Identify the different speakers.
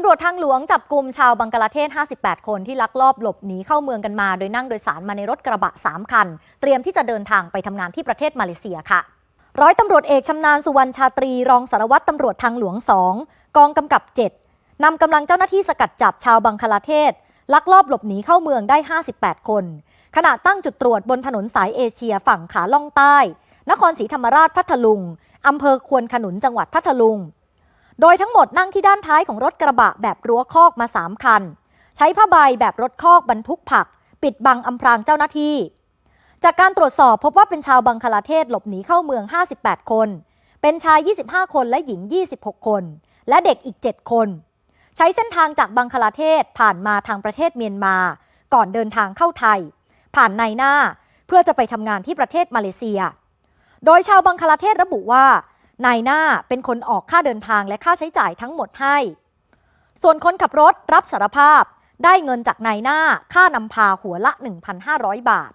Speaker 1: ตำรวจทางหลวงจับกลุ่มชาวบังกลาเทศ 58 คนที่ลักลอบหลบหนีเข้าเมืองกันมา โดยนั่งโดยสารมาในรถกระบะ 3 คัน เตรียมที่จะเดินทางไปทำงานที่ประเทศมาเลเซียค่ะ ร้อยตำรวจเอกชำนาญสุวรรณชาตรี รองสารวัตรตำรวจทางหลวง 2 กองกำกับ 7นำกำลังเจ้าหน้าที่สกัดจับชาวบังคลาเทศ ลักลอบหลบหนีเข้าเมืองได้ 58 คน ขณะตั้งจุดตรวจบนถนนสายเอเชียฝั่งขาล่องใต้ นครศรีธรรมราชพัทลุงอำเภอควนขนุนจังหวัดพัทลุง โดยทั้งหมดนั่งที่ด้านท้ายของรถกระบะแบบรั้วคอกมา 3 คัน ใช้ผ้าใบแบบรถคอกบรรทุกผัก ปิดบังอำพรางเจ้าหน้าที่ จากการตรวจสอบพบว่าเป็นชาวบังคลาเทศหลบหนีเข้าเมือง 58 คน เป็นชาย 25 คนและหญิง 26 คน และเด็กอีก 7 คน ใช้เส้นทางจากบังคลาเทศผ่านมาทางประเทศเมียนมา ก่อนเดินทางเข้าไทย ผ่านในหน้าเพื่อจะไปทำงานที่ประเทศมาเลเซีย โดยชาวบังคลาเทศระบุว่า นายหน้าเป็นคนออกค่าเดินทางและค่าใช้จ่ายทั้งหมดให้ ส่วนคนขับรถรับสารภาพได้เงินจากนายหน้าค่านำพาหัวละ 1,500 บาท